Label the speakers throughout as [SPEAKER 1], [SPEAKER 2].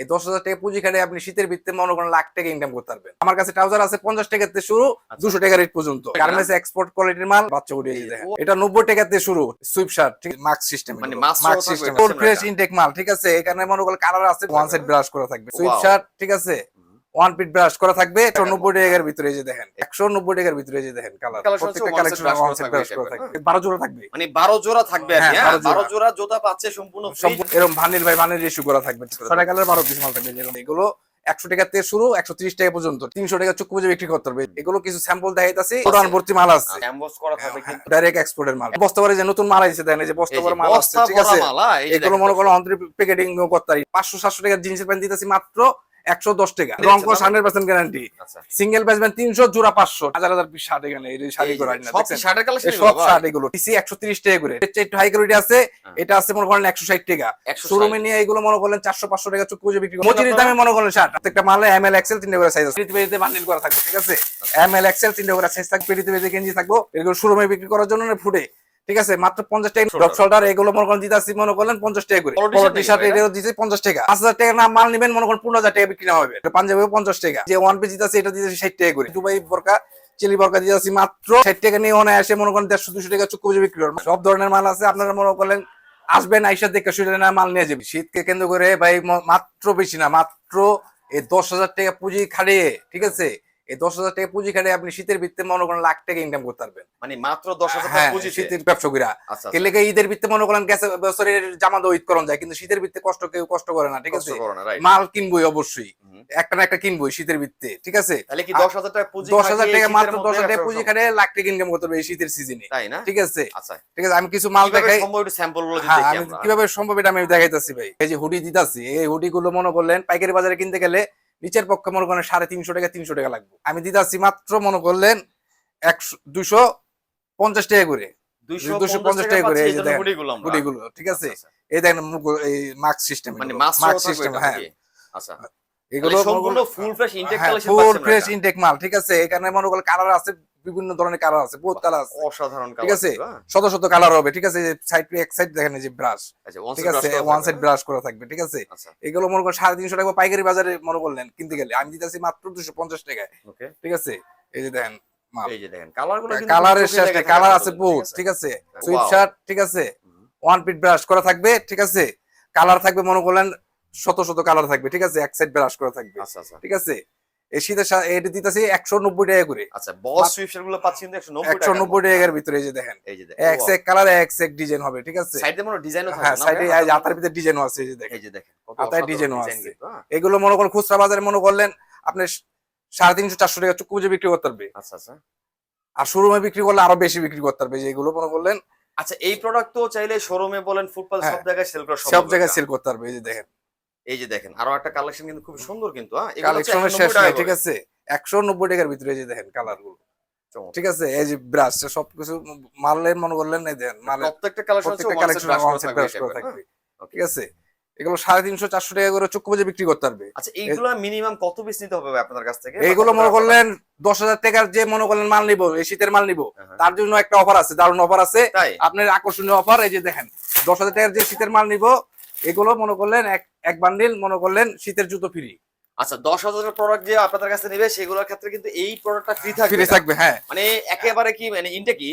[SPEAKER 1] এই দশ হাজার টাকা পুঁজি খাটে আপনি শীতের ভিত্তিতে মনে করেন লাখ টাকা ইনকাম করতে পারবেন। আমার কাছে ট্রাউজার আছে পঞ্চাশ টাকা থেকে শুরু
[SPEAKER 2] আচ্ছা।
[SPEAKER 1] দুশো টাকা রেট পর্যন্ত। গার্মেন্টস এক্সপোর্ট কোয়ালিটির মাল বাচ্চা
[SPEAKER 2] যে,
[SPEAKER 1] এটা নব্বই টাকা থেকে শুরু সুইপ শার্ট ঠিক মার্ক সিস্টেম
[SPEAKER 2] মানে
[SPEAKER 1] মার্ক সিস্টেম ফ্রেশ। ইনটেক মাল ঠিক আছে? এখানে মনে করেন কালার আছে ওয়ান সাইড ব্রাশ করা থাকবে। সুইপ শার্ট ঠিক আছে। ওয়ান পিট ব্রাশ করা থাকবে একশো নব্বই টাকার ভিতরে যে দেখেন একশো নব্বই টাকার ভিতরে যে দেখেন কালার প্রত্যেকটা কালেকশন ব্রাশ করা থাকবে বারো জোড়া থাকবে।
[SPEAKER 2] মানে বারো জোড়া থাকবে
[SPEAKER 1] হ্যাঁ,
[SPEAKER 2] হ্যাঁ?
[SPEAKER 1] বারো জোড়া।
[SPEAKER 2] জোতা পাচ্ছে সম্পূর্ণ
[SPEAKER 1] এরকম ভানির ভাই ভানির ইস্যু করা থাকবে। ছটা কালার বারো পিস মাল থাকবে। এগুলো একশো টাকা থেকে শুরু একশো ত্রিশ টাকা পর্যন্ত। তিনশো টাকা চুক্তি বুঝে বিক্রি করতে হবে। এগুলো কিছু স্যাম্পল দেখাইতেছি পুরান ভর্তি মাল আছে।
[SPEAKER 2] আর emboss করা থাকবে কিন্তু।
[SPEAKER 1] ডাইরেক্ট এক্সপোর্টের মাল। বস্তা যে নতুন মাল আছে দেন যে বস্তা মাল আছে ঠিক
[SPEAKER 2] হ্যাঁ,
[SPEAKER 1] এগুলো মনে করো অন্তরি প্যাকেটিং করতে পারি। পাঁচশো সাতশো টাকার জিনিসের প্যান্ট দিতেছি মাত্র। একশো দশ টাকা। রংকশ হান্ড্রেড পার্সেন্ট গ্যারান্টি
[SPEAKER 2] আচ্ছা।
[SPEAKER 1] সিঙ্গেল বেচবেন তিনশো জোড়া পাঁচশো। হাজার হাজার পিস শার্ট এখানে শাড়ি
[SPEAKER 2] এই যে,
[SPEAKER 1] করে আনি না,
[SPEAKER 2] সব
[SPEAKER 1] দেখছেন?
[SPEAKER 2] শার্টের collection
[SPEAKER 1] এই
[SPEAKER 2] এগুলো
[SPEAKER 1] সব
[SPEAKER 2] ভাই?
[SPEAKER 1] শার্ট এগুলো। পিসি একশো তিরিশ টাকা করে। একটু হাই কোয়ালিটি আছে।
[SPEAKER 2] হ্যাঁ।
[SPEAKER 1] এটা আছে মনে করেন একশো ষাট টাকা।
[SPEAKER 2] 160
[SPEAKER 1] শোরুমে নিয়ে এগুলো মনে চারশো পাঁচশো টাকা চুক্তি বুঝে বিক্রি
[SPEAKER 2] এটা
[SPEAKER 1] মজুরির দামে মনে করলেন শার্ট প্রত্যেকটা মালে এম এল এক্সেল তিনটে করে সাইজ আছে। পৃথিবীতে বান্ডিল করা থাকবে ঠিক আছে? এম এল এক্সেল তিনটে করে সাইজ থাকবে। পৃথিবীতে গেঞ্জি থাকব। এগুলো শোরুমে বিক্রি করার জন্য ফুটে। ঠিক আছে? মাত্র পঞ্চাশ টাকা ড্রপ শোল্ডার এগুলো মনে করেন দিতে মনে করলেন পঞ্চাশ টাকা করে। টি শার্ট এটাও দিতে পঞ্চাশ টাকা। পাঁচ হাজার টাকা না মাল নেবেন মনে করেন পনেরো হাজার টাকা বিক্রি হবে। এটা পাঞ্জাবে পঞ্চাশ টাকা। যে ওয়ান পিস দিতে এটা দিতে ষাট টাকা করে। দুবাই বরকা চিলি বরকা দিতে মাত্র ষাট টাকা নিয়ে অনে আসে মনে করেন দেড়শো দুশো টাকা বুঝে বিক্রি করবেন। সব ধরনের মাল আছে আপনারা মনে করলেন আসবেন আইসা দেখে শুনে না মাল নিয়ে যাবে শীতকে কেন্দ্র করে ভাই মাত্র বেশি না মাত্র এই দশ হাজার টাকা পুঁজি খাটিয়ে ঠিক আছে? এই দশ হাজার টাকা পুঁজি খাটিয়ে আপনি শীতের ভিত্তিতে মনে করেন লাখ টাকা ইনকাম করতে পারবেন।
[SPEAKER 2] মানে মাত্র দশ হাজার টাকা
[SPEAKER 1] হ্যাঁ শীতের ব্যবসা করা
[SPEAKER 2] আচ্ছা,
[SPEAKER 1] লেগে ঈদের ভিত্তে মনে করেন বছরের জামা দো ঈদ করন যায় কিন্তু শীতের ভিত্তে কষ্ট কেউ কষ্ট করে না ঠিক আছে? মাল কিনবই অবশ্যই। একটা না একটা কিনবই শীতের ভিত্তে ঠিক আছে?
[SPEAKER 2] তাহলে কি দশ হাজার টাকা পুঁজি
[SPEAKER 1] দশ হাজার টাকা মাত্র দশ হাজার টাকা পুঁজি খাটে লাখ টাকা ইনকাম করতে হবে এই শীতের সিজনে
[SPEAKER 2] তাই না?
[SPEAKER 1] ঠিক আছে?
[SPEAKER 2] আচ্ছা।
[SPEAKER 1] ঠিক আছে আমি কিছু মাল দেখাই
[SPEAKER 2] সম্ভব একটু স্যাম্পলগুলো
[SPEAKER 1] হ্যাঁ কীভাবে সম্ভব এটা আমি দেখাইতেছি ভাই। এই যে হুডি দিতাছি এই হুডি গুলো মনে করলেন পাইকারি বাজারে কিনতে গেলে নিচের পক্ষে মনে করেন সাড়ে তিনশো টাকা তিনশো টাকা লাগবে। আমি দিদাসি মাত্র মনে করলেন একশো দুশো পঞ্চাশ টাকা করে।
[SPEAKER 2] 250
[SPEAKER 1] টাকা করে এই যে দেখেন, ঠিক আছে?
[SPEAKER 2] আচ্ছা, আচ্ছা।
[SPEAKER 1] এই দেখেন এই মার্ক সিস্টেম
[SPEAKER 2] মানে
[SPEAKER 1] মার্ক সিস্টেম হ্যাঁ।
[SPEAKER 2] আচ্ছা।
[SPEAKER 1] এগুলো
[SPEAKER 2] সম্পূর্ণ full fresh intake collection
[SPEAKER 1] full fresh intake মাল ঠিক আছে? এখানে মনে কালার আছে বিভিন্ন ধরনের কালার আছে বহুত কালার আছে
[SPEAKER 2] অসাধারণ
[SPEAKER 1] ঠিক আছে? শত শত কালার হবে ঠিক আছে? সাইড টু এক সাইড দেখেন যে ব্রাশ
[SPEAKER 2] আচ্ছা
[SPEAKER 1] ঠিক আছে? ওয়ান সাইড ব্রাশ করা থাকবে ঠিক আছে?
[SPEAKER 2] আচ্ছা।
[SPEAKER 1] এগুলো মনে করেন সাড়ে তিনশো টাকা পাইকারি বাজারে মনে করলেন কিনতে গেলে। আমি দিতেছি মাত্র দুশো পঞ্চাশ টাকায় ঠিক আছে? এই যে দেখেন কালারের শেষ কালার আছে
[SPEAKER 2] ঠিক
[SPEAKER 1] বহুত ঠিক আছে. সুইপ শার্ট ঠিক আছে? ওয়ান পিট ব্রাশ করা থাকবে ঠিক আছে? কালার থাকবে মনে করলেন শত শত কালার থাকবে ঠিক আছে? এক সাইড ব্রাশ করা থাকবে।
[SPEAKER 2] আচ্ছা আচ্ছা।
[SPEAKER 1] ঠিক আছে? এই শীতের এটা দিতেছি একশো নব্বই টাকা করে।
[SPEAKER 2] আচ্ছা বসগুলো পাচ্ছি কিন্তু 190
[SPEAKER 1] একশো নব্বই টাকার ভিতরে এই যে দেখেন।
[SPEAKER 2] এই যে
[SPEAKER 1] এক এক কালার এক এক ডিজাইন হবে ঠিক আছে?
[SPEAKER 2] সাইডে মনে ডিজাইনও
[SPEAKER 1] হ্যাঁ সাইডে হাতার ভিতরে ডিজাইনও আছে এই যে দেখেন।
[SPEAKER 2] এই যে দেখেন
[SPEAKER 1] ডিজাইনও আছে।
[SPEAKER 2] হ্যাঁ?
[SPEAKER 1] এগুলো মনে করেন খুচরা বাজারে মনে করলেন আপনি সাড়ে তিনশো চারশো টাকা চুক্তি বুঝে বিক্রি করতে পারবে।
[SPEAKER 2] আচ্ছা আচ্ছা।
[SPEAKER 1] আর শোরুমে বিক্রি করলে আরও বেশি বিক্রি করতে পারবে যেগুলো মনে করলেন
[SPEAKER 2] আচ্ছা এই প্রোডাক্ট তো চাইলে শোরুমে বলেন ফুটপাল সব
[SPEAKER 1] হ্যাঁ।
[SPEAKER 2] জায়গায় সেল করা
[SPEAKER 1] সব জায়গায় সেল করতে পারবে এই যে দেখেন।
[SPEAKER 2] এই যে দেখেন আরও একটা কালেকশন কিন্তু খুব সুন্দর কিন্তু হ্যাঁ? এগুলো হচ্ছে
[SPEAKER 1] কালেকশনের শেষ নাই ঠিক আছে? একশো নব্বই টাকার ভিতরে যে দেখেন
[SPEAKER 2] কালারগুলো।
[SPEAKER 1] ঠিক আছে? এই যে ব্রাশ সবকিছু মারলেন মনে করলেন
[SPEAKER 2] প্রত্যেকটা কালেকশন
[SPEAKER 1] ব্রাশ করা থাকবে
[SPEAKER 2] হ্যাঁ?
[SPEAKER 1] ঠিক আছে? এগুলো সাড়ে তিনশো চারশো টাকা করে চুক্তি বুঝে বিক্রি করতে পারবে।
[SPEAKER 2] আচ্ছা এইগুলো মিনিমাম কত পিস নিতে হবে আপনার কাছ থেকে?
[SPEAKER 1] এইগুলো মনে করলেন দশ হাজার টাকার যে মনে করলেন মাল নিবো এই শীতের মাল নিবো
[SPEAKER 2] হ্যাঁ।
[SPEAKER 1] তার জন্য একটা অফার আছে দারুণ অফার আছে। আপনার আকর্ষণীয় অফার এই যে দেখেন দশ হাজার টাকার যে শীতের মাল নিবো এগুলো মনে করলেন এক এক বান্ডিল মনে করলেন শীতের জুতো ফ্রি
[SPEAKER 2] আচ্ছা দশ হাজারের প্রোডাক্ট যে আপনাদের কাছে নেবে সেগুলোর ক্ষেত্রে কিন্তু এই প্রোডাক্টটা ফ্রি থাকবে।
[SPEAKER 1] ফ্রি থাকবে হ্যাঁ।
[SPEAKER 2] মানে একেবারে কি মানে ইনটেক কি?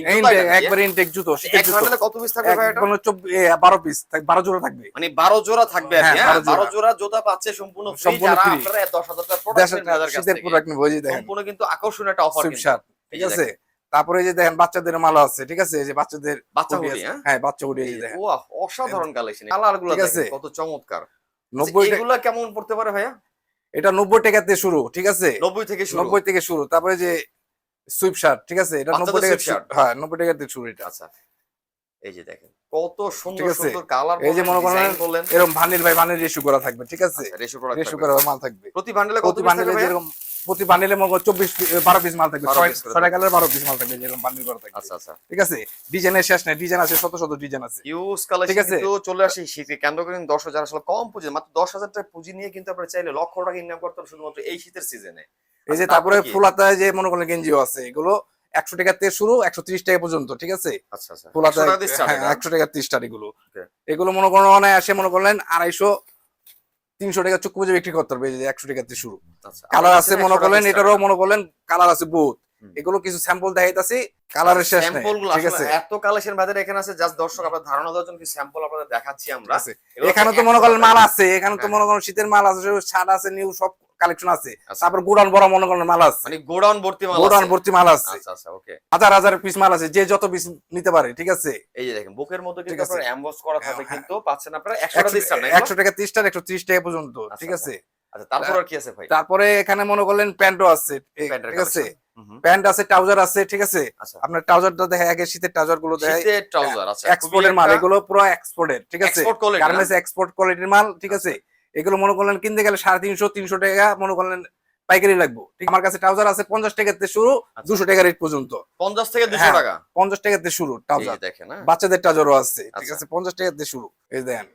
[SPEAKER 1] একবারে ইনটেক জুতো
[SPEAKER 2] এক
[SPEAKER 1] জুতো।
[SPEAKER 2] বান্ডেলে কত পিস থাকবে ভাই এটা?
[SPEAKER 1] একবারে চব্বিশ এ, বারো পিস বারো জোড়া থাকবে।
[SPEAKER 2] মানে বারো জোড়া থাকবে আর কি
[SPEAKER 1] হ্যাঁ,
[SPEAKER 2] হ্যাঁ?
[SPEAKER 1] 12 জোড়া।
[SPEAKER 2] বারো জোড়া জোতা পাচ্ছে সম্পূর্ণ free,
[SPEAKER 1] সম্পূর্ণ
[SPEAKER 2] যারা আপনারা দশ হাজার টাকা প্রোডাক্ট তাদের কাছ
[SPEAKER 1] শীতের প্রোডাক্ট নিবো এই দেখেন।
[SPEAKER 2] সম্পূর্ণ কিন্তু আকর্ষণীয় একটা অফার
[SPEAKER 1] শার্ট ঠিক আছে? তারপরে যে দেখেন বাচ্চাদের মালা আছে ঠিক আছে? যে বাচ্চাদের
[SPEAKER 2] বাচ্চা হ্যাঁ?
[SPEAKER 1] হ্যাঁ বাচ্চা হুডি এই যে দেখেন।
[SPEAKER 2] ওয়াহ অসাধারণ কালেকশন কালারগুলো
[SPEAKER 1] ঠিক আছে।
[SPEAKER 2] কত চমৎকার।
[SPEAKER 1] নব্বই টাকা
[SPEAKER 2] এগুলা কেমন পড়তে পারে ভাইয়া?
[SPEAKER 1] এটা নব্বই টাকাতে শুরু ঠিক আছে?
[SPEAKER 2] নব্বই থেকে শুরু।
[SPEAKER 1] নব্বই থেকে শুরু। তারপরে যে সুইপ শার্ট ঠিক আছে? এটা
[SPEAKER 2] বাচ্চাদের
[SPEAKER 1] নব্বই টাকা
[SPEAKER 2] sweep shirt।
[SPEAKER 1] হ্যাঁ নব্বই টাকাতে শুরু এটা।
[SPEAKER 2] আচ্ছা এই যে দেখেন কত সুন্দর সুন্দর কালার
[SPEAKER 1] এই যে মনে করেন এরকম ভানির ভাই ভানির ইস্যু করা থাকবে ঠিক আছে?
[SPEAKER 2] রেশো প্রোডাক্ট
[SPEAKER 1] রেশু করা মাল থাকবে।
[SPEAKER 2] প্রতি বান্ডেলে কত
[SPEAKER 1] বান্ডিলে? যেরকম প্রতি বান্ডিলে মনে করো চব্বিশ বারো পিস মাল থাকবে। ছয়টা কালার বারো পিস মাল থাকবে যেরকম বান্ডিল করা থাকবে।
[SPEAKER 2] আচ্ছা আচ্ছা।
[SPEAKER 1] ঠিক আছে? ডিজাইনের শেষ নেই ডিজাইন আছে শত শত ডিজাইন আছে।
[SPEAKER 2] ইউজ
[SPEAKER 1] ঠিক আছে।
[SPEAKER 2] কিন্তু চলে আসে শীতে। কেন্দ্র করে দশ হাজার আসলে কম পুঁজি মাত্র দশ হাজার টাকা পুঁজি নিয়ে কিন্তু আপনারা চাইলে লক্ষ টাকা ইনকাম করতে পারেন শুধুমাত্র এই শীতের সিজনে
[SPEAKER 1] এই যে তারপরে? ফুলাতায় যে মনে করেন গেঞ্জিও আছে এগুলো একশো টাকা থেকে শুরু একশো ত্রিশ টাকা পর্যন্ত ঠিক আছে?
[SPEAKER 2] আচ্ছা আচ্ছা।
[SPEAKER 1] ফুলাতায়
[SPEAKER 2] 100 টাকা start
[SPEAKER 1] হ্যাঁ? একশো টাকা ত্রিশ টাকা এগুলো। এগুলো মনে করেন অনেক আসে মনে করলেন আড়াইশো তিনশো টাকা চুক্তি বুঝে বিক্রি করতে পারবে একশো টাকাতে শুরু।
[SPEAKER 2] আচ্ছা
[SPEAKER 1] কালার আছে মনে করলেন এটারও মনে করলেন কালার আছে বহুত এগুলো কিছু স্যাম্পল দেখাইতেছি কালারের শেষ নেই ঠিক আছে?
[SPEAKER 2] এত কালেকশন বাজারে এখানে আছে জাস্ট দর্শক আপনার ধারণা দেওয়ার জন্য স্যাম্পল আপনাদের দেখাচ্ছি আমরা।
[SPEAKER 1] এখানে তো মনে করেন মাল আছে এখানে তো
[SPEAKER 2] হ্যাঁ।
[SPEAKER 1] মনে করেন শীতের মাল আছে শার্ট আছে নিউ সব কালেকশন আছে।
[SPEAKER 2] আচ্ছা।
[SPEAKER 1] তারপর গোডাউন বড় মনে করেন মাল আছে।
[SPEAKER 2] মানে গোডাউন ভর্তি মাল
[SPEAKER 1] গোডাউন ভর্তি মাল আছে।
[SPEAKER 2] আচ্ছা আচ্ছা ওকে।
[SPEAKER 1] হাজার হাজার পিস মাল আছে যে যত পিস নিতে পারে ঠিক আছে?
[SPEAKER 2] এই যে দেখেন বুকের মধ্যে কিন্তু
[SPEAKER 1] আছে।
[SPEAKER 2] আপনার এমবস করা থাকবে
[SPEAKER 1] হ্যাঁ।
[SPEAKER 2] কিন্তু পাচ্ছেন আপনারা 100 টাকা ডিসকাউন্ট
[SPEAKER 1] একশো টাকা ত্রিশ টাকা একশো ত্রিশ টাকা পর্যন্ত
[SPEAKER 2] আচ্ছা,
[SPEAKER 1] ঠিক আছে?
[SPEAKER 2] আচ্ছা তারপর কি আছে ভাই?
[SPEAKER 1] তারপরে এখানে মনে করলেন প্যান্টও আছে ঠিক আছে। প্যান্ট আছে ট্রাউজার আছে ঠিক আছে?
[SPEAKER 2] আচ্ছা।
[SPEAKER 1] আপনার ট্রাউজারটা দেখা আগে শীতের
[SPEAKER 2] ট্রাউজারগুলো ট্রাউজার আচ্ছা
[SPEAKER 1] এক্সপোর্টের মাল এগুলো পুরো এক্সপোর্টের ঠিক আছে? গার্মেন্টস এক্সপোর্ট কোয়ালিটির মাল ঠিক আছে? এগুলো মনে করলেন কিনতে গেলে সাড়ে তিনশো তিনশো টাকা মনে করলেন পাইকারি লাগবো। ঠিক আমার কাছে ট্রাউজার আছে পঞ্চাশ টাকাতে শুরু
[SPEAKER 2] আচ্ছা।
[SPEAKER 1] দুশো টাকা রেট পর্যন্ত।
[SPEAKER 2] 50 থেকে 200
[SPEAKER 1] হ্যাঁ,
[SPEAKER 2] টাকা?
[SPEAKER 1] পঞ্চাশ টাকাতে শুরু ট্রাউজার।
[SPEAKER 2] দেখেন হ্যাঁ।
[SPEAKER 1] বাচ্চাদের ট্রাউজারও আছে ঠিক
[SPEAKER 2] আচ্ছা।
[SPEAKER 1] আছে পঞ্চাশ টাকাতে শুরু। এই দেখেন।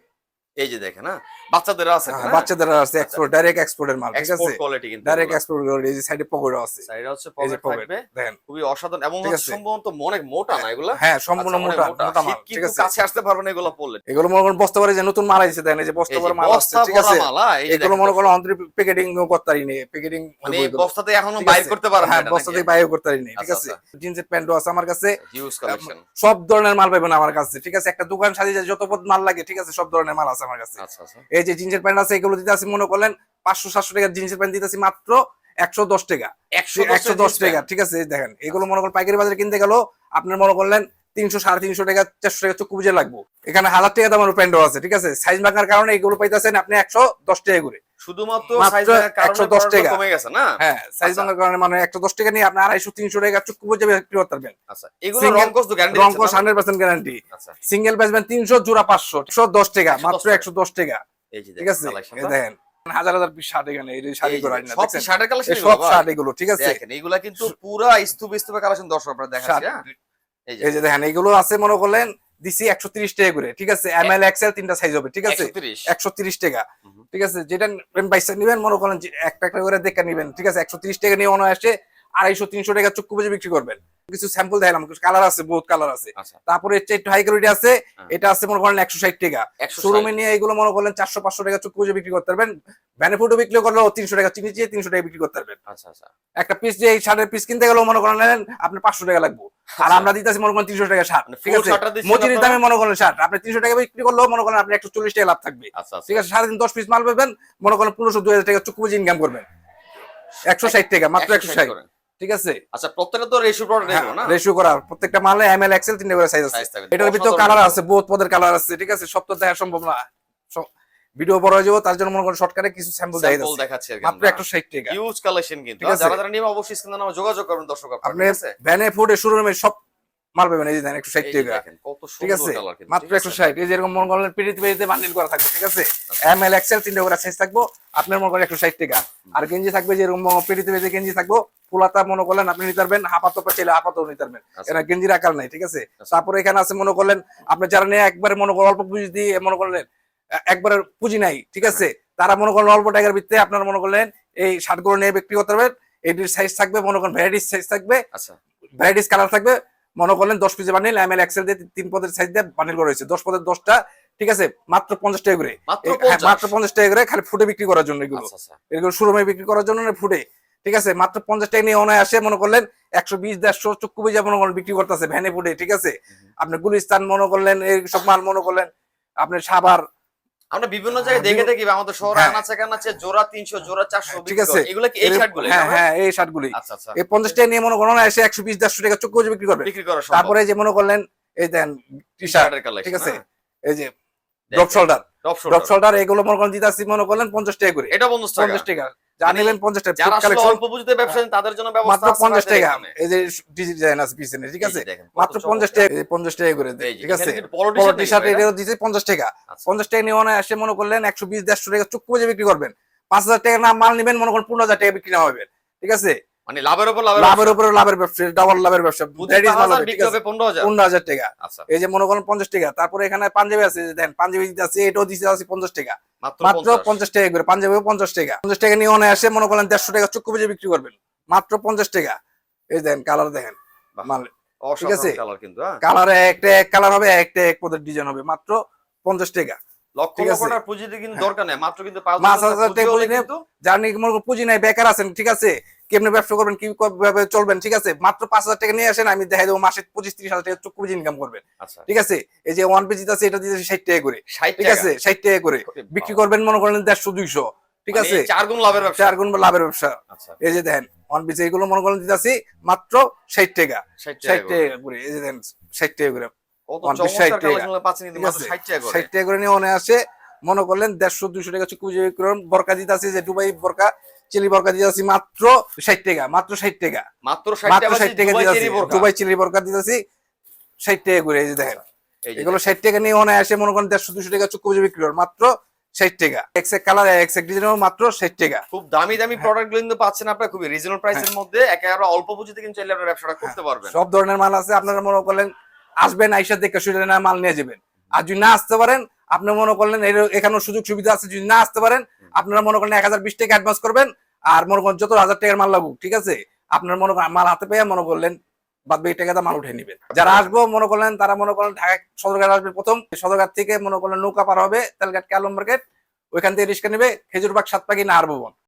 [SPEAKER 2] এই যে দেখেন হ্যাঁ? বাচ্চাদের আছে
[SPEAKER 1] হ্যাঁ,
[SPEAKER 2] হ্যাঁ
[SPEAKER 1] বাচ্চাদের আছে এক্সপোর্ট ডাইরেক্ট এক্সপোর্টের মাল ঠিক আছে?
[SPEAKER 2] কোয়ালিটি কিন্তু
[SPEAKER 1] ডাইরেক্ট এক্সপোর্ট এই যে সাইডে পকেটও আছে।
[SPEAKER 2] সাইডে হচ্ছে পকেট
[SPEAKER 1] পকেট
[SPEAKER 2] থাকবে।
[SPEAKER 1] দেখেন।
[SPEAKER 2] খুবই অসাধারণ এবং সম্ভবত অনেক মোটা না এগুলা।
[SPEAKER 1] হ্যাঁ সম্পূর্ণ
[SPEAKER 2] আচ্ছা,
[SPEAKER 1] মোটা মোটা। মাল ঠিক আছে।
[SPEAKER 2] কাছে আসতে পারবে না এগুলো পড়লে
[SPEAKER 1] এগুলো মনে করেন বস্তা ভরে যে নতুন মাল আইছে দেন এই যে বস্তা ভরে মাল আছে ঠিক আছে?
[SPEAKER 2] মালা, এই যে
[SPEAKER 1] এগুলো মনে
[SPEAKER 2] দর্শক।
[SPEAKER 1] করেন অন্তরে প্যাকেটিং করতে পারি নি প্যাকেটিং
[SPEAKER 2] মানে বস্তাতে এখনও বাইর করতে পারবে
[SPEAKER 1] হ্যাঁ বস্তা থেকে বাইরে করতে পারি নি ঠিক
[SPEAKER 2] আচ্ছা,
[SPEAKER 1] আছে? জিন্সের প্যান্টও আছে আমার কাছে।
[SPEAKER 2] হিউজ কালেকশন
[SPEAKER 1] সব ধরনের মাল পাবেন আমার কাছে ঠিক আছে? একটা দোকান সাজিয়ে যত পদ মাল লাগে ঠিক আছে? সব ধরনের মাল আছে। আমার কাছে।
[SPEAKER 2] আচ্ছা আচ্ছা।
[SPEAKER 1] এই যে জিন্সের প্যান্ট আছে এগুলো দিতে আছে মনে করলেন পাঁচশো সাতশো টাকার জিন্সের প্যান্ট দিতেছি মাত্র একশো দশ টাকা।
[SPEAKER 2] 110
[SPEAKER 1] একশো দশ টাকা ঠিক আছে দেখেন এগুলো মনে করেন পাইকারি বাজারে কিনতে গেল আপনার মনে করলেন তিনশো সাড়ে তিনশো টাকা চারশো টাকা চক্ষু বুঝে লাগবো। এখানে হাজার টাকা দামের প্যান্টও আছে ঠিক আছে? সাইজ ভাঙার কারণে এগুলো পাইতেছেন আপনি একশো দশ টাকা করে।
[SPEAKER 2] শুধুমাত্র
[SPEAKER 1] মাত্র
[SPEAKER 2] সাইজের কারণে
[SPEAKER 1] 110
[SPEAKER 2] বড়টা
[SPEAKER 1] টাকা।
[SPEAKER 2] কমে গেছে না?
[SPEAKER 1] হ্যাঁ সাইজ
[SPEAKER 2] আচ্ছা।
[SPEAKER 1] ভাঙার কারণে মানে একশো দশ টাকা নিয়ে আপনি আড়াইশো তিনশো টাকা চক্ষু বুঝে বিক্রি করতে পারবেন।
[SPEAKER 2] আচ্ছা এগুলো রংকস তো গ্যারান্টি
[SPEAKER 1] রংকস হান্ড্রেড পার্সেন্ট গ্যারান্টি সিঙ্গেল বেচবেন তিনশো জোড়া পাঁচশো একশো দশ টাকা
[SPEAKER 2] 110
[SPEAKER 1] মাত্র একশো দশ টাকা।
[SPEAKER 2] এই যে
[SPEAKER 1] ঠিক আছে? দেখেন হাজার হাজার পিস শার্ট এখানে এই শাড়ি করা
[SPEAKER 2] সব শার্টের কালেকশন
[SPEAKER 1] সব শার্ট এগুলো ঠিক আছে?
[SPEAKER 2] দেখেন এগুলা কিন্তু পুরা স্তূপ স্তূপে কালেকশন দর্শক আপনারা দেখাচ্ছি হ্যাঁ? এই
[SPEAKER 1] এই যে দেখেন এগুলো আছে মনে করলেন দিছি একশো তিরিশ টাকা করে ঠিক আছে? এম এল এক্সেল তিনটা সাইজ হবে ঠিক আছে? একশো তিরিশ। টাকা ঠিক আছে? যেটা বাইসা নিবেন মনে করেন একটা একটা করে দেখা নিবেন ঠিক আছে? একশো তিরিশ টাকা নিয়ে আসে আড়াইশো তিনশো টাকা চক্ষু বুঝে বিক্রি করবেন। কিছু স্যাম্পল দেখালাম কালার আছে বহুত কালার আছে।
[SPEAKER 2] আচ্ছা।
[SPEAKER 1] তারপরে হচ্ছে একটু হাই কোয়ালিটি আছে
[SPEAKER 2] হ্যাঁ।
[SPEAKER 1] এটা আছে মনে করেন একশো ষাট টাকা।
[SPEAKER 2] 160
[SPEAKER 1] শোরুমে নিয়ে এগুলো মনে করেন চারশো পাঁচশো টাকা চক্ষু বুঝে বিক্রি করতে পারবেন। বেনিফিটও বিক্রি করলেও তিনশো টাকা চিনি চেয়ে তিনশো টাকা বিক্রি করতে পারবেন।
[SPEAKER 2] আচ্ছা আচ্ছা।
[SPEAKER 1] একটা পিস যে এই শার্টের পিস কিনতে গেলেও মনে করেন নেন আপনি পাঁচশো টাকা লাগবে। আর
[SPEAKER 2] আচ্ছা।
[SPEAKER 1] আমরা দিতেছি মনে করেন তিনশো টাকা ঠিক আছে? মজুরির দামে মনে করেন আপনি তিনশো টাকা বিক্রি করলেও মনে করেন আপনি একশো চল্লিশ টাকা লাভ থাকবে।
[SPEAKER 2] আচ্ছা আচ্ছা।
[SPEAKER 1] ঠিক আছে? সারাদিন দশ পিস মাল পাবেন মনে করেন পনেরোশো দুই হাজার টাকা চুক্তি ইনকাম করবেন। একশো ষাট টাকা মাত্র একশো ষাট। ঠিক আছে?
[SPEAKER 2] আচ্ছা প্রত্যেকটা তো রেশিও প্রোডাক্ট নেব না?
[SPEAKER 1] রেশিও করার প্রত্যেকটা মালে এম এল এক্সেল তিনটে করে সাইজ আছে। এটার ভিতরে কালার আছে বহুত পদের কালার আছে ঠিক আছে? সব তো দেখা সম্ভব না। ভিডিও বড় হয়ে যাব তার জন্য মনে করেন শর্টকাটে কিছু স্যাম্পল
[SPEAKER 2] দেখাচ্ছি আর কি
[SPEAKER 1] মাত্র
[SPEAKER 2] আমরা।
[SPEAKER 1] একশো ষাট টাকা
[SPEAKER 2] হিউজ কালেকশন কিন্তু। যারা যারা নিবে অবশ্যই স্ক্রিনে নামে যোগাযোগ করবেন দর্শক
[SPEAKER 1] আপনি ভ্যানে ফুডে শোরুমে সব মাল পাবেন। এই যে দেন একশো ষাট টাকা ঠিক আছে? মাত্র একশো ষাট। এই যেরকম মনে করেন পিড়িতে পিড়িতে বান্ডিল করা থাকবে ঠিক আছে? এম এল এক্সেল তিনটে করে সাইজ থাকব। আপনার মনে করেন একশো ষাট টাকা। আর গেঞ্জি থাকবে যেরকম পিড়িতে পিড়িতে গেঞ্জি থাকব। ফুলাতা মনে করলেন আপনি নিতে পারবেন হাফাতো চাইলে হাফাতো নিতে পারবেন।
[SPEAKER 2] আচ্ছা।
[SPEAKER 1] এখানে গেঞ্জির আকার নাই ঠিক আছে?
[SPEAKER 2] আচ্ছা।
[SPEAKER 1] তারপরে এখানে আছে মনে করলেন আপনি যারা নিয়ে একবারে মনে করেন অল্প পুঁজি দিয়ে মনে করলেন একবারে পুঁজি নাই ঠিক আছে? তারা মনে করেন অল্প টাকার ভিত্তিতে আপনারা মনে করলেন এই শার্টগুলো নিয়ে বিক্রি করতে পারবেন এটির সাইজ থাকবে মনে করেন ভ্যারাইটিস সাইজ থাকবে
[SPEAKER 2] আচ্ছা।
[SPEAKER 1] ভ্যারাইটিস কালার থাকবে মনে করলেন দশ পিসে বানিল এম এল এক্সেল দিয়ে তিন পদের সাইজ দিয়ে বানিল করা হয়েছে দশ পদের দশটা ঠিক আছে? মাত্র পঞ্চাশ টাকা করে।
[SPEAKER 2] মাত্র
[SPEAKER 1] হ্যাঁ,
[SPEAKER 2] 50
[SPEAKER 1] পঞ্চাশ টাকা করে খালি ফুটে বিক্রি করার জন্য এগুলো।
[SPEAKER 2] আচ্ছা আচ্ছা।
[SPEAKER 1] এগুলো শোরুমে বিক্রি করার জন্য না ফুটে ঠিক আছে? মাত্র পঞ্চাশ টাকা নিয়ে অনায় আসে মনে করলেন একশো বিশ দেড়শো চক্ষু বুঝে মনে করেন বিক্রি করতেছে ভ্যানে ফুটে ঠিক আছে? আপনি গুলিস্তান মনে করলেন এই সব মাল মনে করলেন আপনি সাবার
[SPEAKER 2] আমরা বিভিন্ন জায়গায় দেখে দেখি আমাদের শহরে
[SPEAKER 1] হ্যাঁ।
[SPEAKER 2] আনাচে কানাচে জোড়া তিনশো জোড়া চারশো
[SPEAKER 1] ঠিক আছে।
[SPEAKER 2] এগুলো কি এই শার্টগুলো
[SPEAKER 1] হ্যাঁ হ্যাঁ এই শার্টগুলি।
[SPEAKER 2] আচ্ছা আচ্ছা।
[SPEAKER 1] এই পঞ্চাশ টাকা নিয়ে মনে করো না এসে একশো বিশ দেড়শো টাকা চোখ করে বিক্রি করবে।
[SPEAKER 2] বিক্রি করা
[SPEAKER 1] তারপরে যে মনে করলেন এই দেন টি শার্ট
[SPEAKER 2] শার্টের কালার
[SPEAKER 1] ঠিক আছে। এই যে ড্রপ শোল্ডার ড্রপ শোল্ডার এগুলো মনে করেন দিতাছি মনে করলেন পঞ্চাশ টাকা করে।
[SPEAKER 2] এটা পঞ্চাশ টাকা।
[SPEAKER 1] পঞ্চাশ টাকা। যা নিলেন পঞ্চাশ টাকা
[SPEAKER 2] যারা আসলে
[SPEAKER 1] কালেকশন
[SPEAKER 2] অল্প পুঁজিতে ব্যবসা তাদের জন্য
[SPEAKER 1] মাত্র পঞ্চাশ টাকা।
[SPEAKER 2] এখানে।
[SPEAKER 1] এই যে ডিজাইন আছে পিছনে ঠিক আছে?
[SPEAKER 2] যে দেখেন, কত
[SPEAKER 1] মাত্র পঞ্চাশ টাকা পঞ্চাশ টাকা করে দেয়, ঠিক আছে?
[SPEAKER 2] এখানে কিন্তু পলো
[SPEAKER 1] পলো
[SPEAKER 2] টি-শার্ট
[SPEAKER 1] টি শার্ট
[SPEAKER 2] নাকি ভাই,
[SPEAKER 1] এটাও দিচ্ছে পঞ্চাশ টাকা।
[SPEAKER 2] আচ্ছা।
[SPEAKER 1] পঞ্চাশ টাকা নিয়ে মনে আসে মনে করলেন একশো বিশ দেড়শো টাকা চুপ করে বিক্রি করবেন। পাঁচ হাজার টাকা না মাল নিবেন মনে করেন পনেরো হাজার টাকা বিক্রি না হবে ঠিক আছে?
[SPEAKER 2] মানে লাভের উপর লাভের
[SPEAKER 1] লাভের উপরে লাভের ব্যবসা ডাবল লাভের ব্যবসা। ঠিক আছে?
[SPEAKER 2] পনেরো হাজার।
[SPEAKER 1] পনেরো হাজার টাকা।
[SPEAKER 2] আচ্ছা।
[SPEAKER 1] এই যে মনে করেন পঞ্চাশ টাকা তারপরে এখানে পাঞ্জাবি আছে দেন পাঞ্জাবি দিতে আছে এটাও দিতে আছে পঞ্চাশ টাকা।
[SPEAKER 2] মাত্র
[SPEAKER 1] মাত্র
[SPEAKER 2] পঞ্চাশ।
[SPEAKER 1] পঞ্চাশ টাকা করে পাঞ্জাবি পঞ্চাশ টাকা। পঞ্চাশ টাকা নিয়ে অনেক আসে মনে করেন দেড়শো টাকা চক্ষু বুঝে বিক্রি করবেন। মাত্র পঞ্চাশ টাকা। এই দেন কালার দেখেন। মাল
[SPEAKER 2] অসাধারণ
[SPEAKER 1] আছে?
[SPEAKER 2] কালার কিন্তু হ্যাঁ।
[SPEAKER 1] কালারে একটা এক কালার হবে একটা এক পদের ডিজাইন হবে মাত্র পঞ্চাশ টাকা।
[SPEAKER 2] লক্ষ লক্ষ। টাকার পুঁজিতে কিন্তু দরকার নেই মাত্র কিন্তু পাঁচ
[SPEAKER 1] পাঁচ
[SPEAKER 2] হাজার
[SPEAKER 1] হাজার
[SPEAKER 2] পুঁজি
[SPEAKER 1] টাকা পুঁজি
[SPEAKER 2] কিন্তু
[SPEAKER 1] যার মনে পুঁজি নাই বেকার আছেন ঠিক আছে? কেমনে ব্যবসা করবেন কীভাবে চলবেন ঠিক আছে? মাত্র পাঁচ হাজার টাকা নিয়ে আসেন আমি দেখাই দেবো মাসে পঁচিশ ত্রিশ হাজার টাকা পুঁজি ইনকাম করবেন।
[SPEAKER 2] আচ্ছা।
[SPEAKER 1] ঠিক আছে? এই যে ওয়ান পেজি আছে এটা দিতেছে ষাট টাকা করে। ঠিক আছে? ষাট টাকা করে। বিক্রি করবেন মনে করেন দেড়শো দুইশো। ঠিক আছে?
[SPEAKER 2] মানে চার গুণ লাভের ব্যবসা।
[SPEAKER 1] চার গুণ লাভের ব্যবসা।
[SPEAKER 2] আচ্ছা।
[SPEAKER 1] এই যে দেখেন ওয়ান পিস এইগুলো মনে করেন দিতেছি মাত্র ষাট টাকা।
[SPEAKER 2] ষাট টাকা করে।
[SPEAKER 1] এই যে দেখেন ষাট টাকা করে। ষাট টাকা। আছে? নিয়ে আসে মনে করলেন দেড়শো দুশো টাকা বরকা দিতেছি যে দুবাই বরকা। চিলি বরকা দিতেছি মাত্র ষাট টাকা মাত্র ষাট টাকা।
[SPEAKER 2] মাত্র
[SPEAKER 1] মাত্র
[SPEAKER 2] টাকা
[SPEAKER 1] ষাট টাকা দিতেছি দুবাই চিলি বরকা দিতেছি ষাট টাকা করে এই যে দেখেন। এগুলো ষাট টাকা নিয়ে অনেক আসে মনে করেন দেড়শো দুশো টাকা পুঁজি বিক্রি করেন মাত্র ষাট টাকা। এক্সেক কালার এক্সেক ডিজাইন মাত্র ষাট টাকা।
[SPEAKER 2] খুব দামি দামি প্রোডাক্টগুলো কিন্তু পাচ্ছেন আপনারা খুবই রিজনেবল প্রাইসের মধ্যে। একেবারে অল্প পুঁজিতে কিন্তু চাইলে আপনারা ব্যবসাটা করতে পারবেন।
[SPEAKER 1] সব ধরনের মাল আছে আপনারা মনে করলেন আসবেন আইসা দেখে মাল নিয়ে যাবেন। আর যদি না আসতে পারেন আপনি মনে করলেন এর- এখানেও সুযোগ সুবিধা আছে যদি না আসতে পারেন আপনারা মনে করেন এক হাজার বিশ টাকা অ্যাডভান্স করবেন, আর মনে করেন যত হাজার টাকার মাল লাগুক, ঠিক আছে? আপনার মনে করেন মাল হাতে পেয়ে মনে করলেন, বাদ বাকি টাকাটা মাল উঠে নেবেন। যারা আসব মনে করলেন তারা মনে করলেন ঢাকা সদরঘাট আসবে প্রথম, সদরঘাট থেকে মনে করলেন নৌকা পার হবে, তেলঘাট, ক্যালম মার্কেট, ওইখান থেকে রিক্সা নেবে, খেজুরবাগ সাতপাকি না আর ভবন।